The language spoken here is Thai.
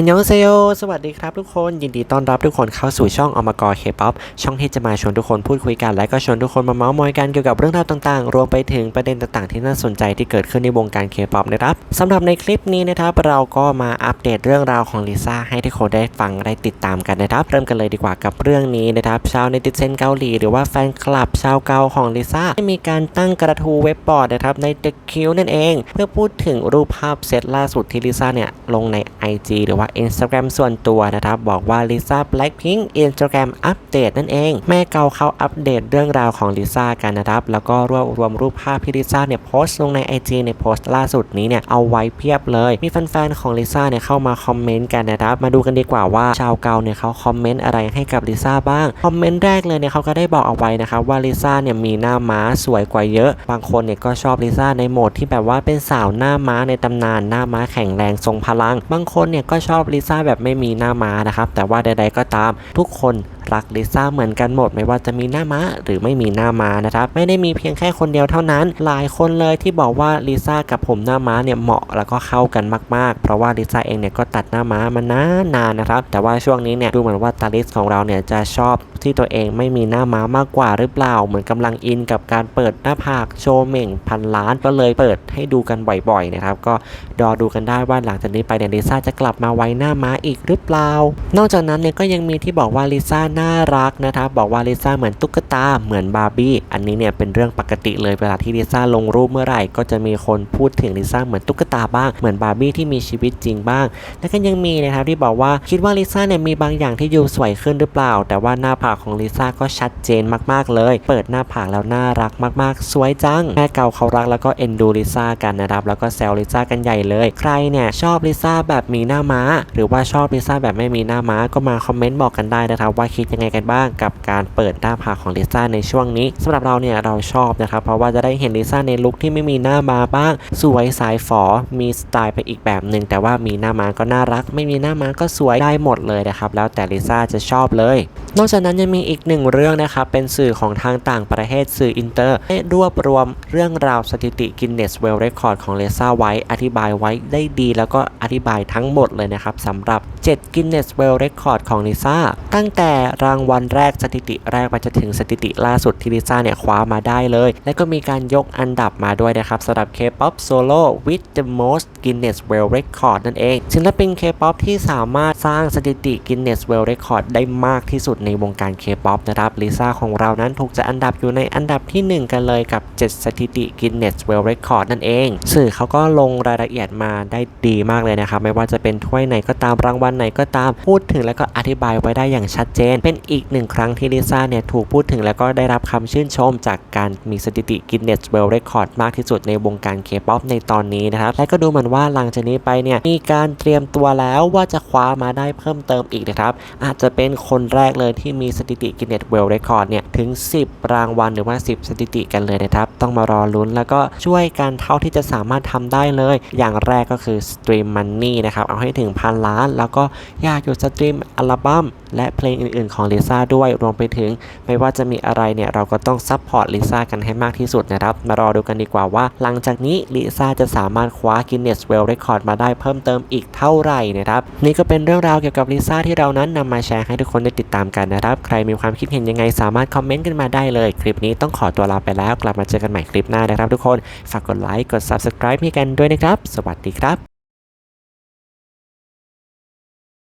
ฮันยองเซโยสวัสดีครับทุกคน ยินดีต้อนรับทุกคนเข้าสู่ช่องอมกรเคป๊อปช่องที่จะมาชวนทุกคนพูดคุยกัน และก็ชวนทุกคนมาเมาส์มอยกันเกี่ยวกับเรื่องราวต่างๆ รวมไปถึงประเด็นต่างๆ ที่น่าสนใจที่เกิดขึ้นในวงการเคป๊อปนะครับสำหรับในคลิปนี้นะครับเราก็มาอัปเดตเรื่องราวของลิซ่าให้ทุกคนได้ฟังได้ติดตามกันนะครับ เริ่มกันเลยดีกว่ากับเรื่องนี้นะครับชาวเนติเซนเกาหลีหรือว่าแฟนคลับชาวเกาของลิซ่าได้มีการตั้งกระทู้เว็บบอร์ดนะครับใน The Q นั่นเอง เพื่อพูดถึงรูปภาพเซตล่าสุดที่ลิซ่าเนี่ยลงใน IG หรือว่า Instagram ส่วนตัวนะครับ บอกว่าลิซ่า Blackpink Instagram อัปเดตนั่นเอง แม่เกาเขาอัปเดตเรื่องราวของลิซ่ากันนะครับ แล้วก็รวบรวมรูปภาพที่ลิซ่าเนี่ยโพสต์ลงใน IG ในโพสต์ล่าสุดนี้เนี่ยเอาไว้เพียบเลย มีแฟนๆของลิซ่าเนี่ยเข้ามาคอมเมนต์กันนะครับ มาดูกันดีกว่าว่าชาวเกาเนี่ยเขาคอมเมนต์อะไรให้กับลิซ่าบ้าง คอมเมนต์แรกเลยเนี่ยเขาก็ได้บอกเอาไว้นะครับว่าลิซ่าเนี่ยมีหน้าม้าสวยกว่าเยอะ บางคนเนี่ยก็ชอบลิซ่าในโหมดที่แบบว่าเป็นสาวหน้าม้าในตำนานหน้าม้าแข็งแรงทรงพลัง บางคนเนี่ยก็ชชอบลิซ่าแบบไม่มีหน้าม้านะครับ แต่ว่าใดๆก็ตามทุกคนรักลิซ่าเหมือนกันหมดไม่ว่าจะมีหน้าม้าหรือไม่มีหน้าม้านะครับไม่ได้มีเพียงแค่คนเดียวเท่านั้น หลายคนเลยที่บอกว่าลิซ่ากับผมหน้าม้าเนี่ยเหมาะแล้วก็เข้ากันมากๆ เพราะว่าลิซ่าเองเนี่ยก็ตัดหน้าม้ามานานๆนะครับ แต่ว่าช่วงนี้เนี่ยดูเหมือนว่าตาลิสของเราเนี่ยจะชอบที่ตัวเองไม่มีหน้าม้ามากกว่าหรือเปล่า เหมือนกำลังอินกับการเปิดหน้าผากโชว์เหม่งพันล้านก็เลยเปิดให้ดูกันบ่อยๆนะครับก็รอดูกันได้ว่าหลังจากนี้ไปเนี่ยลิซ่าจะกลับมาไว้หน้าม้าอีกหรือเปล่า นอกจากนั้นเนี่ยก็ยังมีที่บอกว่าลิซ่าน่ารักนะครับบอกว่าลิซ่าเหมือนตุ๊กตาเหมือนบาร์บี้อันนี้เนี่ยเป็นเรื่องปกติเลยเวลาที่ลิซ่าลงรูปเมื่อไหร่ ก็จะมีคนพูดถึงลิซ่าเหมือนตุ๊กตาบ้างเหมือนบาร์บี้ที่มีชีวิตจริงบ้าง แล้วก็ยังมีนะครับที่บอกว่าคิดว่าลิซ่าเนี่ยมีบางอย่างที่ดูสวยขึ้นหรือเปล่า แต่ว่าหน้าผากของลิซ่าก็ชัดเจนมากๆเลย เปิดหน้าผากแล้วน่ารักมากๆ สวยจังแม่เก่าเขารักแล้วก็เอ็นดูลิซ่ากันนะครับแล้วก็แซวลิซ่ากันใหญ่เลย ใครเนี่ยชอบลิซ่าแบบมีหน้าม้า หรือว่าชอบลิซ่าแบบไม่มีหน้าม้าก็มาคอมเมนต์บอกกันได้นะครับว่าคิดยังไงกันบ้างกับการเปิดหน้าผากของลิซ่าในช่วงนี้สำหรับเราเนี่ยเราชอบนะครับ เพราะว่าจะได้เห็นลิซ่าในลุคที่ไม่มีหน้าม้าบ้าง สวยสายฝอ มีสไตล์ไปอีกแบบหนึ่งแต่ว่ามีหน้าม้าก็น่ารัก ไม่มีหน้าม้าก็สวยได้หมดเลยนะครับ แล้วแต่ลิซ่าจะชอบเลยนอกจากนั้นยังมีอีกหนึ่งเรื่องนะครับ เป็นสื่อของทางต่างประเทศสื่ออินเตอร์ได้รวบรวมเรื่องราวสถิติกินเนสเวลเรคคอร์ดของเลซ่าไว้อธิบายไว้ได้ดี แล้วก็อธิบายทั้งหมดเลยนะครับสำหรับ7 Guinness World Record ของลิซ่าตั้งแต่รางวัลแรกสถิติแรกไปจนถึงสถิติล่าสุดที่ลิซ่าเนี่ยคว้ามาได้เลย และก็มีการยกอันดับมาด้วยนะครับสำหรับ K-pop Solo with the most Guinness World Record นั่นเองศิลปิน K-pop ที่สามารถสร้างสถิติ Guinness World Record ได้มากที่สุดในวงการ K-pop นะครับลิซ่าของเรานั้นถูกจัดอันดับอยู่ในอันดับที่ 1 กันเลยกับ 7 สถิติ Guinness World Record นั่นเอง สื่อเขาก็ลงรายละเอียดมาได้ดีมากเลยนะครับไม่ว่าจะเป็นถ้วยไหนก็ตามรางวัลไหนก็ตามพูดถึงแล้วก็อธิบายไว้ได้อย่างชัดเจน เป็นอีกหนึ่งครั้งที่ลิซ่าเนี่ยถูกพูดถึงแล้วก็ได้รับคำชื่นชม จากการมีสถิติ Guinness World Record มากที่สุดในวงการ K-pop ในตอนนี้นะครับและก็ดูเหมือนว่าหลังจากนี้ไปเนี่ยมีการเตรียมตัวแล้วว่าจะคว้ามาได้เพิ่มเติมอีกนะครับอาจจะเป็นคนแรกเลยที่มีสถิติ Guinness World Record เนี่ยถึง 10 รางวัลหรือว่า 10 สถิติกันเลยนะครับ ต้องมารอลุ้นแล้วก็ช่วยกันเท่าที่จะสามารถทำได้เลย อย่างแรกก็คือ Stream Money นะครับ เอาให้ถึงพันล้าน แล้วก็อยากหยุดสตรีมอัลบั้มและเพลงอื่นๆของลิซ่าด้วยรวมไปถึง ไม่ว่าจะมีอะไรเนี่ยเราก็ต้องซัพพอร์ตลิซ่ากันให้มากที่สุดนะครับ มารอดูกันดีกว่าว่า หลังจากนี้ลิซ่าจะสามารถคว้า Guinness World Record มาได้เพิ่มเติมอีกเท่าไหร่นะครับนี่ก็เป็นเรื่องราวเกี่ยวกับลิซ่าที่เรานั้นนำมาแชร์ให้ทุกคนได้ติดตามกันนะครับ ใครมีความคิดเห็นยังไงสามารถคอมเมนต์กันมาได้เลย คลิปนี้ต้องขอตัวลาไปแล้ว กลับมาเจอกันใหม่คลิปหน้านะครับทุกคน ฝากกดไลค์ กด Subscribe ให้กันด้วยนะครับ สวัสดีครับ